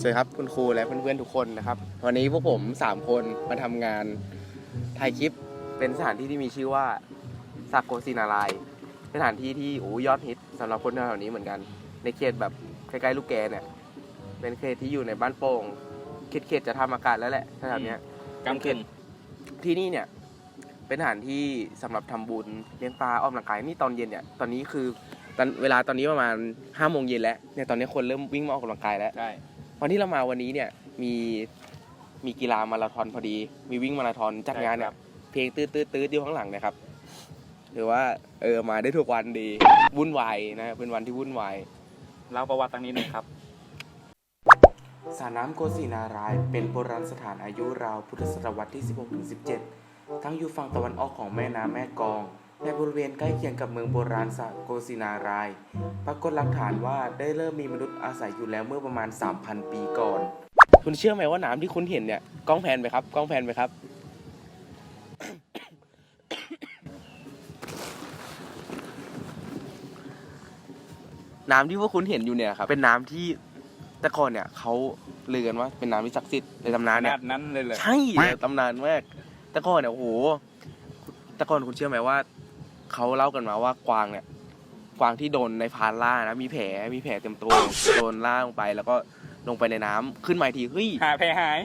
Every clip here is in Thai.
สวัสดีครับคุณครูและเพื่อนๆทุกคนนะครับ วันนี้พวกผม 3 คนมาทำงานถ่ายคลิปเป็นสถานที่ที่มีชื่อว่าซาโกซินารายเป็นสถานที่ที่โอ้ยอดฮิตสำหรับคนแถวๆนี้เหมือนกัน ในเขตแบบใกล้ๆลูกแกเนี่ยเป็นเขตที่อยู่ในบ้านโป่งเขตเขตจะทำอากาศแล้วแหละแถวๆเนี้ยกำกึ่งที่นี่เนี่ยเป็นสถานที่สำหรับทำบุญเลี้ยงปลาออกกำลังกายนี่ตอนเย็นเนี่ยตอนนี้คือตอนเวลาตอนนี้ประมาณห้าโมงเย็นแล้วเนี่ยตอนนี้คนเริ่มวิ่งมาออกกำลังกายแล้ว ใช่ วันที่เรามาวันนี้เนี่ยมีมีกีฬามาราธอนพอดี มีวิ่งมาราธอนจัดงานเนี่ยเพลงตื้อตื้อตื้ออยู่ข้างหลังนะครับหรือว่าเออมาได้ทุกวันดีวุ่นวายนะเป็นวันที่วุ่นวายเล่าประวัติตั้งนี้หนึ่งครับสระน้ำโกสีนารายเป็นโบราณสถานอายุราวพุทธศตวรรษที่ 16-17 ทั้งอยู่ฝั่งตะวันออกของแม่น้ำแม่กลอง ในบริเวณใกล้เคียงกับเมืองโบราณสระโกสีนาราย ปรากฏหลักฐานว่าได้เริ่มมีมนุษย์อาศัยอยู่แล้วเมื่อประมาณ 3,000 ปีก่อน คุณเชื่อไหมว่าน้ำที่คุณเห็นเนี่ยกล้องแพนไปครับกล้องแพนไปครับ น้ำที่พวกคุณเห็นอยู่เนี่ยครับ เป็นน้ำที่แต่ก่อนเนี่ยเขาลือกันว่าเป็นน้ำที่ศักดิ์สิทธิ์ในตำนานขเนี่ย นาดนั้นเลยเหรอ ใช่ตำนานมาก แต่ก่อนเนี่ยโอ้โหแต่ก่อนคุณเชื่อไหมว่า เขาเล่ากันมาว่ากวางเนี่ยกวางที่โดนในพานล่านะมีแผลมีแผลเต็มตัวโดนล่าลงไปแล้วก็ลงไปในน้ำขึ้นมาอีกทีเฮ้ยหาแพ้หาย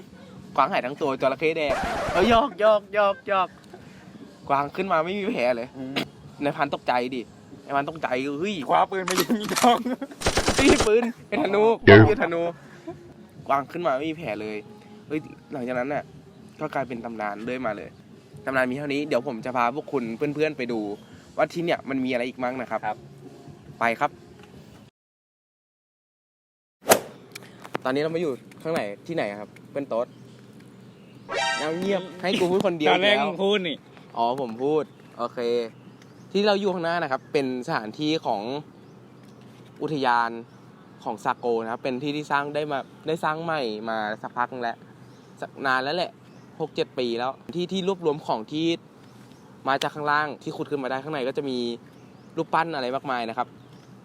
กวางหายทั้งตัวจระเข้แดงเอ้ยยอกยอกยอกยอกกวางขึ้นมาไม่มีแผลเลยในพานตกใจดิในพานตกใจเฮ้ยคว้าปืนมายิงอีกทองตีปืนเป็นธนูเดี๋ยวเป็นธนูกวางขึ้นมาไม่มีแผลเลยเฮ้ยหลังจากนั้นน่ะก็กลายเป็นตำนานเรื่อยมาเลยตำนานมีเท่านี้เดี๋ยวผมจะพาพวกคุณเพื่อนๆไปดู ว่าที่เนี่ยมันมีอะไรอีกมั้งนะครับ ครับ ไปครับ ตอนนี้เรามาอยู่ข้างไหนที่ไหนครับ เพื่อนโต๊ดเอาเงียบให้กูพูดคนเดียวตอนแรกแล้ว มึงพูดนี่ อ๋อผมพูด โอเค ที่เราอยู่ข้างหน้านะครับ เป็นสถานที่ของอุทยานของซาโกนะครับ เป็นที่ที่สร้างได้มาได้สร้างใหม่มาสักพักนึงแล้วสักนานแล้วแหละหกเจ็ดปีแล้วที่ที่รวบรวมของที่ มาจากข้างล่างที่ขุดขึ้นมาได้ข้างในก็จะมีรูปปั้นอะไรมากมายนะครับ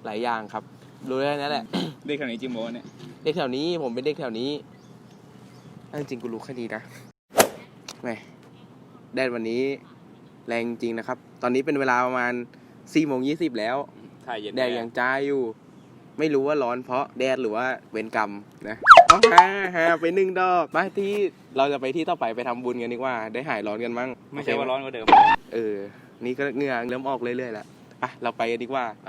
หลายอย่างครับ รู้ได้นั่นแหละ เด็กคนนี้จิมโบเนี่ยเด็กแถวนี้ผมเป็นเด็กแถวนี้เอาจริงๆกูรู้แค่นี้นะแหมแดดวันนี้แรงจริงนะครับ ตอนนี้เป็นเวลาประมาณ4โมง20แล้วถ่ายเย็นแดดยังจ้าอยู่ ไม่รู้ว่าร้อนเพราะแดดหรือว่าเวรกรรมนะเอาฮ่าฮ่าไปหนึ่งดอกมาที่ เราจะไปที่ต่อไปไปทำบุญกันดีกว่า ได้หายร้อนกันมั้งไม่ใช่ว่าร้อนกว่าเดิม เออ นี่ก็เหงื่อเริ่มออกเรื่อยๆแล้วไปเราไปกันดีกว่า ไป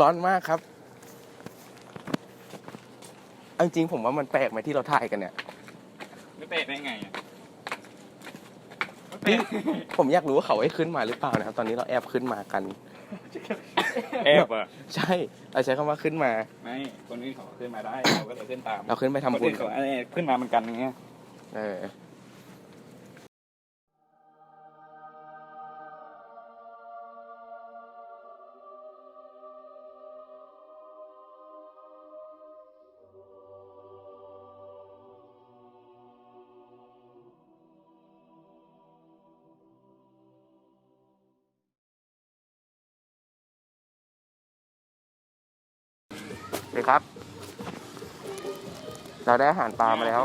ร้อนมากครับเอาจริงๆผมว่ามันแปลกไหมที่เราถ่ายกันเนี่ย ไม่เตะได้ไงอะไม่ นี่เตะผมอยากรู้ว่าเขาให้ขึ้นมาหรือเปล่านะครับ ตอนนี้เราแอบขึ้นมากัน แอบอะใช่เราใช้คำว่าขึ้นมา ไม่ คนอื่นเขาขึ้นมาได้ เราก็เลยขึ้นตามเราขึ้นไปทำคนบุอื่ญนเขาเอ้ยขึ้นมาเหมือนกันอย่างเงี้ย เออ เลยครับ เราได้อาหารปลามาแล้ว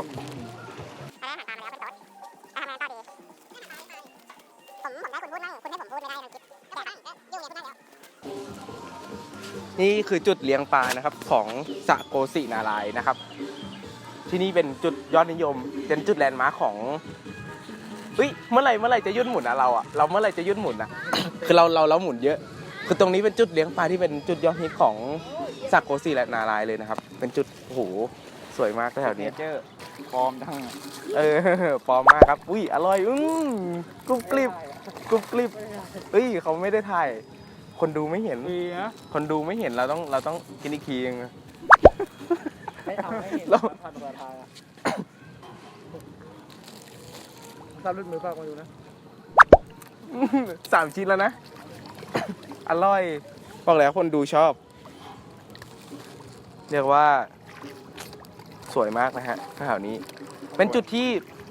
ผมผมได้คุณพูดมั่งคุณให้ผมพูดไม่ได้นะคิดแต่ยุ่งอย่างพูดได้แล้วนี่คือจุดเลี้ยงปลานะครับของสะโกสินารายนะครับ ที่นี่เป็นจุดยอดนิยม เป็นจุดแลนด์มาร์คของเฮ้ยเมื่อไหร่เมื่อไหร่จะยุ่นหมุนอะเราอะเราเมื่อไหร่จะยุ่นหมุนอะคือเราเราเราหมุนเยอะ คือตรงนี้เป็นจุดเลี้ยงปลาที่เป็นจุดยอดฮิตของสระโกสิและนารายณ์เลยนะครับ เป็นจุดโอ้โหสวยมากแถวเนนี้ เจอร์พร้อมทั้งเออปลอมมากครับ อุ้ยอร่อยอืมกรุบกริบกรุบกริบเฮ้ยเขาไม่ได้ถ่าย คนดูไม่เห็น ดีนะคนดูไม่เห็นเราต้องเราต้องกินอีกทีนึงให้ทำให้เห็นเราผ่านตัวทางอะทำรุ่นมือฝากมาดูนะสามชิ้นแล้วนะ อร่อย บอกแล้วคนดูชอบ เรียกว่าสวยมากนะฮะแถวนี้ เป็นจุดที่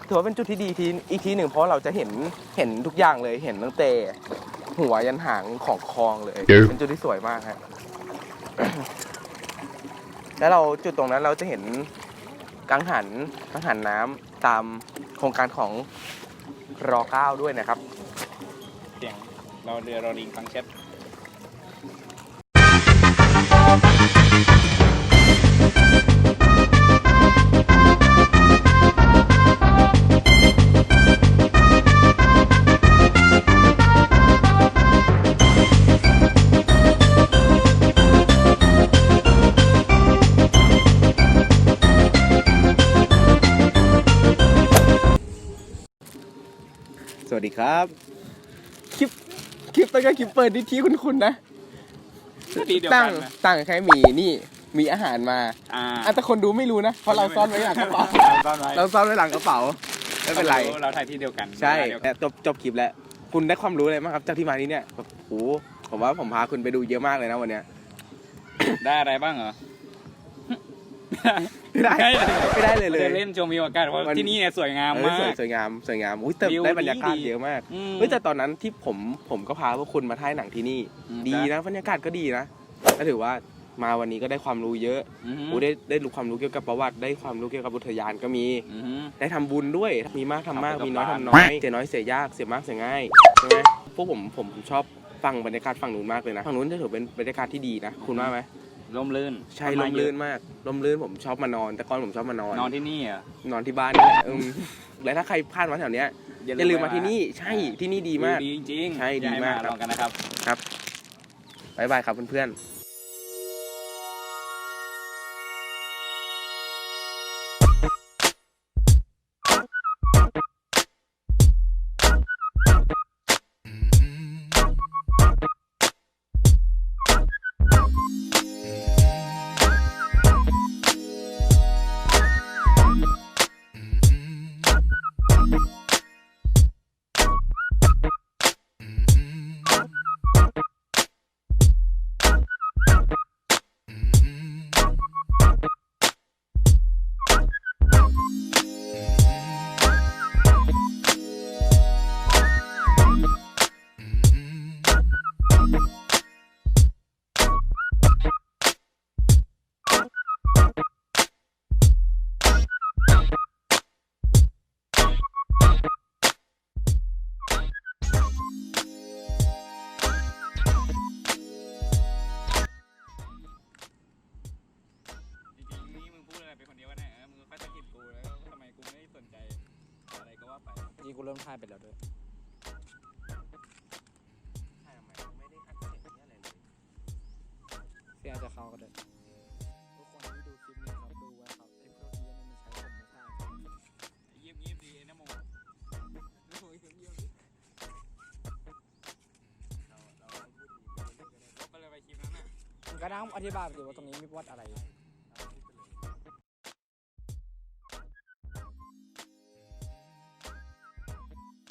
ถือว่าเป็นจุดที่ดีทีอีกทีหนึ่งเพราะเราจะเห็นเห็นทุกอย่างเลยเห็นตั้งแต่หัวยันหางของคลองเลยเดี๋ยวเป็นจุดที่สวยมากฮะแล้วเราจุดตรงนั้นเราจะเห็นกังหันกังหันน้ำตามโครงการของรอเก้าด้วยนะครับ เสียงเราเรือเราลิงฟังเช็ด วัสดีครับ คลิป คลิปตั้งแต่คลิปเปิดนี่ที่คุณคุณนะทีเดียวตั้งกันนะตั้งแค่มีนี่มีอาหารมาอ่าอะแต่คนดูไม่รู้นะเพราะเราซ่อนไว้หลังกระเป๋าซ่อนไว้เราซ่อนไว้หลังกระเป๋าไม่เป็นไร เราถ่ายที่เดียวกันใช่เวลาเดียวกันแต่จบจบคลิปแล้ว คุณได้ความรู้อะไรบ้างครับ จากที่มาที่เนี่ยแบบโอ้โหผมว่าผมพาคุณไปดูเยอะมากเลยนะวันเนี้ย ได้อะไรบ้างเหรอ ไม่ได้ไม่ได้เลยเลยเดินเล่นชมวิวอากาศเพราะมันที่นี่เนี่ยสวยงามเออมาสวยกสวยงามสวยงามอุ้ยแต่วิวได้บรรยากาศดีเยอะมากอืมเฮ้ยแต่ตอนนั้นที่ผมผมก็พาพวกคุณมาถ่ายหนังที่นี่อืมดีนะบรรยากาศก็ดีนะก็ถือว่ามาวันนี้ก็ได้ความรู้เยอะอือหือโอ้ได้ได้รู้ความรู้เกี่ยวกับประวัติ ได้ความรู้เกี่ยวกับอุทยานก็มีอือหือได้ทำบุญด้วย มีมากทำมากทำบุญมีน้อยกับทำบ้านน้อย เสียน้อยเสียยาก เสียมากเสียง่าย ใช่ไหมพวกผมผมผมชอบฟังบรรยากาศฝั่งนู้นมากเลยนะ ฝั่งนู้นจะถือเป็นบรรยากาศที่ดีนะ คุณว่าไหม ร่มรื่นใช่ต้ลไมลื่นมากลมลื่นผมชอบมานอน แต่ก่อนผมชอบมานอน นอนที่นี่อะนอนที่บ้านนี่แหละอืมแล้วถ้าใครผ่านมาแถวเนี้ยอย่าลืมมาที่นี่ใช่ที่นี่ดีมาก ดีจริงๆใช่ดีอยให้มาก ลองกันนะครับบายบายครับเพื่อนจริงๆ ว่าไปจริงกูเริ่มถ่ายไปแล้วด้วยใช่ทำไมไม่ได้อัดเสียงเนี่ยอะไรเลยเสียงอาจจะเข้าก็ได้ทุกคนที่ดูคลิปนี้ครับดูไว้ครับไอ้พวกนี้มันใช้ผมมาถ่ายครับเงียบเงียบๆดีไอ้นะโมโอ้ยเงียบเราเราพูดดีลบไปเลยไปคลิปนั้นน่ะ มึงก็นั่งอธิบายไปดิว่าตรงนี้มีประวัติอะไรๆ